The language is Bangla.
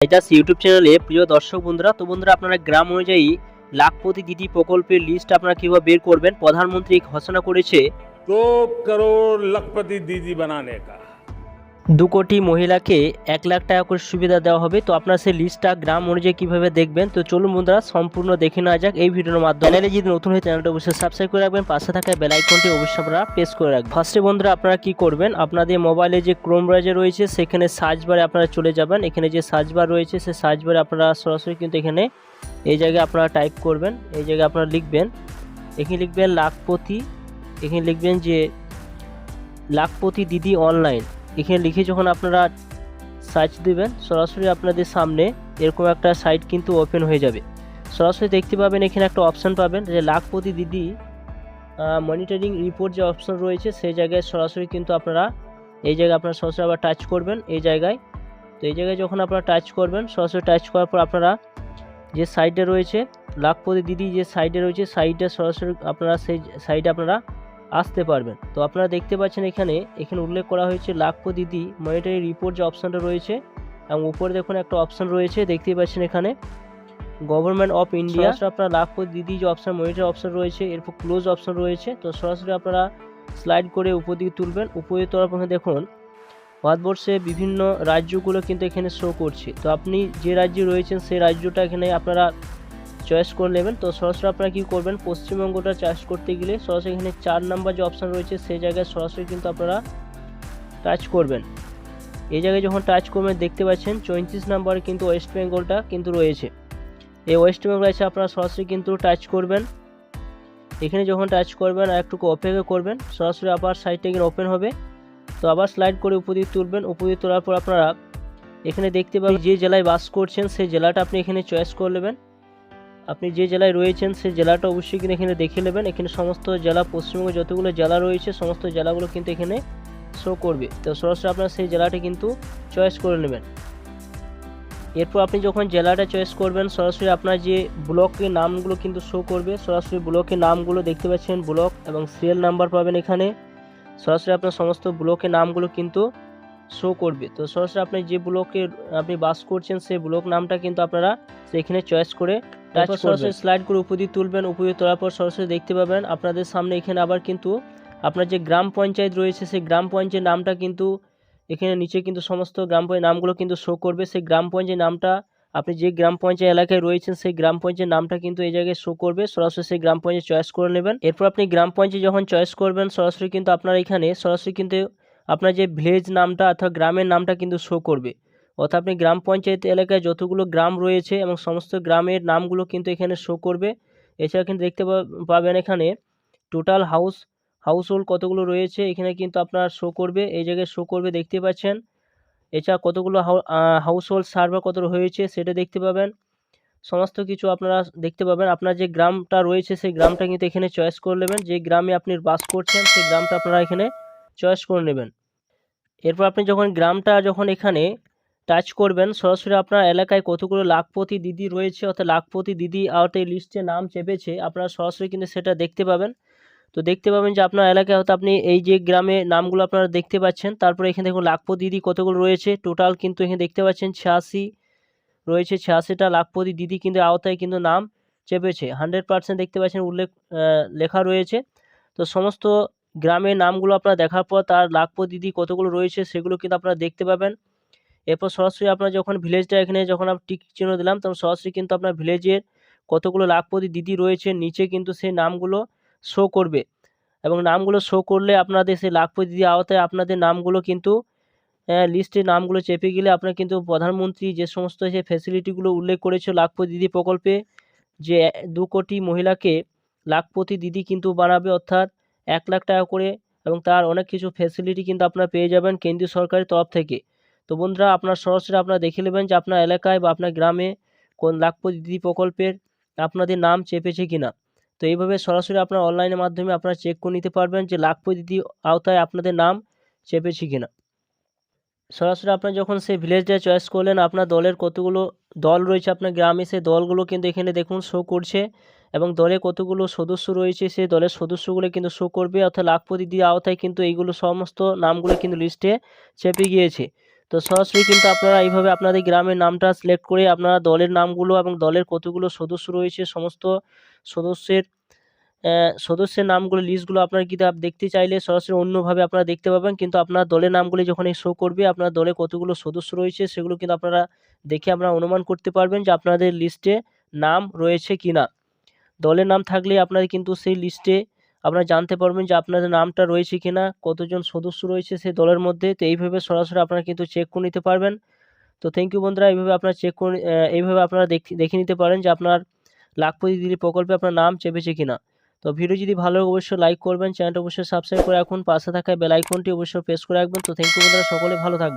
এটা ইউটিউব চ্যানেলে, প্রিয় দর্শক বন্ধুরা, তো বন্ধুরা আপনারা গ্রাম অনুযায়ী লাখপতি দিদি প্রকল্পের লিস্ট আপনারা কীভাবে বের করবেন? প্রধানমন্ত্রী ঘোষণা করেছে দো করোড় লাখপতি দিদি বানানে কা। দু কোটি মহিলাকে এক লাখ টাকা করে সুবিধা দেওয়া হবে। তো আপনারা সেই লিস্টটা গ্রাম অনুযায়ী কীভাবে দেখবেন? তো চলুন বন্ধুরা, সম্পূর্ণ দেখে নেওয়া যাক এই ভিডিওর মাধ্যমে। চ্যানেলে যদি নতুন হয় চ্যানেলটা অবশ্যই সাবস্ক্রাইব করে রাখবেন, পাশে থাকা বেল আইকনটি অবশ্যই আপনারা প্রেস করে রাখবেন। ফার্স্টে বন্ধুরা, আপনারা কি করবেন? আপনাদের মোবাইলে যে ক্রোম ব্রাউজার রয়েছে, সেখানে সার্চ বারে আপনারা চলে যাবেন। এখানে যে সার্চ বার রয়েছে, সেই সার্চ বারে আপনারা সরাসরি কিন্তু এখানে এই জায়গায় আপনারা টাইপ করবেন। এই জায়গায় আপনারা লিখবেন। এখানে লিখবেন লাখপতি। এখানে লিখবেন যে, লাখপতি দিদি অনলাইন এখানে লিখে যখন আপনারা সার্চ দিবেন, সরাসরি আপনাদের সামনে এরকম একটা সাইট কিন্তু ওপেন হয়ে যাবে। সরাসরি দেখতে পাবেন এখানে একটা অপশান পাবেন যে লাখপতি দিদি মনিটরিং রিপোর্ট যে অপশন রয়েছে, সেই জায়গায় সরাসরি কিন্তু আপনারা এই জায়গায় আপনারা সরাসরি আবার টাচ করবেন এই জায়গায়। তো এই জায়গায় যখন আপনারা টাচ করবেন, সরাসরি টাচ করার পর আপনারা যে সাইডে রয়েছে, লাখপতি দিদি যে সাইডে রয়েছে সাইডে সরাসরি আপনারা সেই সাইডে আপনারা আসতে পারবেন। তো আপনারা দেখতে পাচ্ছেন এখানে এখানে উল্লেখ করা হয়েছে লাখপতি দিদি মনিটরি রিপোর্ট যে অপশানটা রয়েছে এবং উপরে দেখুন একটা অপশান রয়েছে দেখতেই পাচ্ছেন এখানে। গভর্নমেন্ট অফ ইন্ডিয়া আপনারা লাখপতি দিদি যে অপশান মনিটর অপশান রয়েছে এরপর ক্লোজ অপশান রয়েছে। তো সরাসরি আপনারা স্লাইড করে উপর দিকে তুলবেন উপরে তোলার পর দেখুন ভারতবর্ষে বিভিন্ন রাজ্যগুলো কিন্তু এখানে শো করছে। তো আপনি যে রাজ্যে রয়েছেন সেই রাজ্যটা এখানে আপনারা চয়েস করে নেবেন। তো সরাসরি আপনারা কী করবেন? পশ্চিমবঙ্গটা চয়েস করতে গেলে সরাসরি এখানে চার নাম্বার যে অপশান রয়েছে সেই জায়গায় সরাসরি কিন্তু আপনারা টাচ করবেন। এই জায়গায় যখন টাচ করবেন, দেখতে পাচ্ছেন চৌত্রিশ নাম্বারে কিন্তু ওয়েস্ট বেঙ্গলটা কিন্তু রয়েছে। এই ওয়েস্ট বেঙ্গল আছে আপনারা সরাসরি কিন্তু টাচ করবেন। এখানে যখন টাচ করবেন, আর একটু অপেক্ষা করবেন, সরাসরি আবার সাইডটা এখানে ওপেন হবে। তো আবার স্লাইড করে উপদিক তুলবেন। উপদিক তোলার পর আপনারা এখানে দেখতে পাবেন যে জেলায় বাস করছেন, সেই জেলাটা আপনি এখানে চয়েস করে নেবেন। আপনি যে জেলায় রয়েছেন সেই জেলাটা অবশ্যই কিন্তু এখানে দেখে নেবেন। এখানে সমস্ত জেলা পশ্চিমবঙ্গে যতগুলো জেলা রয়েছে, সমস্ত জেলাগুলো কিন্তু এখানে শো করবে। তো সরাসরি আপনারা সেই জেলাটা কিন্তু চয়েস করে নেবেন। এরপর আপনি যখন জেলাটা চয়েস করবেন, সরাসরি আপনার যে ব্লকের নামগুলো কিন্তু শো করবে। সরাসরি ব্লকের নামগুলো দেখতে পাচ্ছেন, ব্লক এবং সিরিয়াল নাম্বার পাবেন এখানে। সরাসরি আপনার সমস্ত ব্লকের নামগুলো কিন্তু শো করবে। তো সরাসরি আপনি যে ব্লকে আপনি বাস করছেন, সেই ব্লক নামটা কিন্তু আপনারা সেখানে চয়েস করে টাচ সরাসরি স্লাইড করে উপর দিয়ে তুলবেন উপর তোলার পর সরাসরি দেখতে পাবেন আপনাদের সামনে এখানে আবার কিন্তু আপনার যে গ্রাম পঞ্চায়েত রয়েছে সেই গ্রাম পঞ্চায়েত নামটা কিন্তু এখানে নিচে কিন্তু সমস্ত গ্রাম পঞ্চায়েত নামগুলো কিন্তু শো করবে। সেই গ্রাম পঞ্চায়েত নামটা আপনি যে গ্রাম পঞ্চায়েত এলাকায় রয়েছেন সেই গ্রাম পঞ্চায়েত নামটা কিন্তু এই জায়গায় শো করবে। সরাসরি সেই গ্রাম পঞ্চায়েত চয়েস করে নেবেন। এরপর আপনি গ্রাম পঞ্চায়েত যখন চয়েস করবেন সরাসরি কিন্তু আপনার এখানে সরাসরি কিন্তু আপনার যে ভিলেজ নামটা অর্থাৎ গ্রামের নামটা কিন্তু শো করবে। অর্থাৎ আপনি গ্রাম পঞ্চায়েত এলাকায় যতগুলো গ্রাম রয়েছে এবং সমস্ত গ্রামের নামগুলো কিন্তু এখানে শো করবে। এছাড়া কিন্তু দেখতে পাবেন এখানে টোটাল হাউস হাউস হোল্ড কতগুলো রয়েছে, এখানে কিন্তু আপনার শো করবে। এই জায়গায় শো করবে দেখতে পাচ্ছেন। এছাড়া কতগুলো হাউস হোল্ড সার্ভার কত হয়েছে সেটা দেখতে পাবেন। সমস্ত কিছু আপনারা দেখতে পাবেন। আপনার যে গ্রামটা রয়েছে সেই গ্রামটা কিন্তু এখানে চয়েস করে নেবেন। যে গ্রামে আপনি বাস করছেন সেই গ্রামটা আপনারা এখানে চয়েস করে নেবেন। এরপর আপনি যখন গ্রামটা যখন এখানে টাচ করবেন। সরাসরি আপনার এলাকায় কতগুলো লাখপতি দিদি রয়েছে, অর্থাৎ লাখপতি দিদি আওতায় লিস্টে নাম চেপেছে, আপনারা সরাসরি কিন্তু সেটা দেখতে পাবেন। তো দেখতে পাবেন যে আপনার এলাকায় হয়তো আপনি এই যে গ্রামে নামগুলো আপনারা দেখতে পাচ্ছেন, তারপরে এখানে দেখুন লাখপতি দিদি কতগুলো রয়েছে টোটাল কিন্তু এখানে দেখতে পাচ্ছেন ছিয়াশি রয়েছে, ছিয়াশিটা লাখপতি দিদি কিন্তু আওতায় কিন্তু নাম চেপেছে। হান্ড্রেড পার্সেন্ট দেখতে পাচ্ছেন উল্লেখ লেখা রয়েছে। তো সমস্ত গ্রামের নামগুলো আপনারা দেখার পর তার লাখপতি দিদি কতগুলো রয়েছে সেগুলো কিন্তু আপনারা দেখতে পাবেন। এরপর সরাসরি আপনার যখন ভিলেজটা এখানে যখন আপনি টিক চিহ্ন দিলাম, তখন সরাসরি কিন্তু আপনার ভিলেজের কতগুলো লাখপতি দিদি রয়েছে, নিচে কিন্তু সেই নামগুলো শো করবে। এবং নামগুলো শো করলে আপনাদের সেই লাখপতি দিদি আওতায় আপনাদের নামগুলো কিন্তু লিস্টে নামগুলো চেপে গেলে আপনার কিন্তু প্রধানমন্ত্রী যে সমস্ত যে ফ্যাসিলিটিগুলো উল্লেখ করেছে লাখপতি দিদি প্রকল্পে, যে দু কোটি মহিলাকে লাখপতি দিদি কিন্তু বানাবে অর্থাৎ এক লাখ টাকা করে এবং তার অনেক কিছু ফ্যাসিলিটি কিন্তু আপনারা পেয়ে যাবেন কেন্দ্রীয় সরকারের তরফ থেকে। তো বন্ধুরা আপনার সরাসরি আপনারা দেখে নেবেন যে আপনার এলাকায় বা আপনার গ্রামে কোন লাখপতি দিদি প্রকল্পের আপনাদের নাম চেপেছে কিনা। তো এইভাবে সরাসরি আপনার অনলাইনের মাধ্যমে আপনারা চেক করে নিতে পারবেন যে লাখপতি দিদি আওতায় আপনাদের নাম চেপেছে কিনা। সরাসরি আপনার যখন সেই ভিলেজটা চয়েস করলেন, আপনার দলের কতগুলো দল রয়েছে আপনার গ্রামে, সেই দলগুলো কিন্তু এখানে দেখুন শো করছে এবং দলে কতগুলো সদস্য রয়েছে, সেই দলের সদস্যগুলো কিন্তু শো করবে। অর্থাৎ লাখপতি দিয়ে আওতায় কিন্তু এইগুলো সমস্ত নামগুলো কিন্তু লিস্টে চেপে গিয়েছে। তো সরাসরি কিন্তু আপনারা এইভাবে আপনাদের গ্রামের নামটা সিলেক্ট করে আপনারা দলের নামগুলো এবং দলের কতগুলো সদস্য রয়েছে, সমস্ত সদস্যের সদস্যের নামগুলো লিস্টগুলো আপনারা কিন্তু দেখতে চাইলে সরাসরি অন্যভাবে আপনারা দেখতে পাবেন। কিন্তু আপনার দলের নামগুলি যখন এই শো করবে, আপনার দলে কতগুলো সদস্য রয়েছে, সেগুলো কিন্তু আপনারা দেখে আপনারা অনুমান করতে পারবেন যে আপনাদের লিস্টে নাম রয়েছে কি না দলের নাম থাকলে আপনারা কিন্তু সেই লিস্টে আপনারা জানতে পারবেন যে আপনাদের নামটা রয়েছে কি না কতজন সদস্য রয়েছে সেই দলের মধ্যে। তো এইভাবে সরাসরি আপনারা কিন্তু চেক করে নিতে পারবেন। তো থ্যাংক ইউ বন্ধুরা, এইভাবে আপনারা চেক করে এইভাবে আপনারা দেখে নিতে পারেন যে আপনার লাখপতি দিদি প্রকল্পে আপনার নাম চেপেছে কিনা। তো ভিডিও যদি ভালো অবশ্যই লাইক করবেন চ্যানেলটা অবশ্যই সাবস্ক্রাইব করে রাখুন। পাশে থাকা বেল আইকনটি অবশ্যই প্রেস করে রাখবেন। তো থ্যাংক ইউ বন্ধুরা, সকলে ভালো থাকবেন।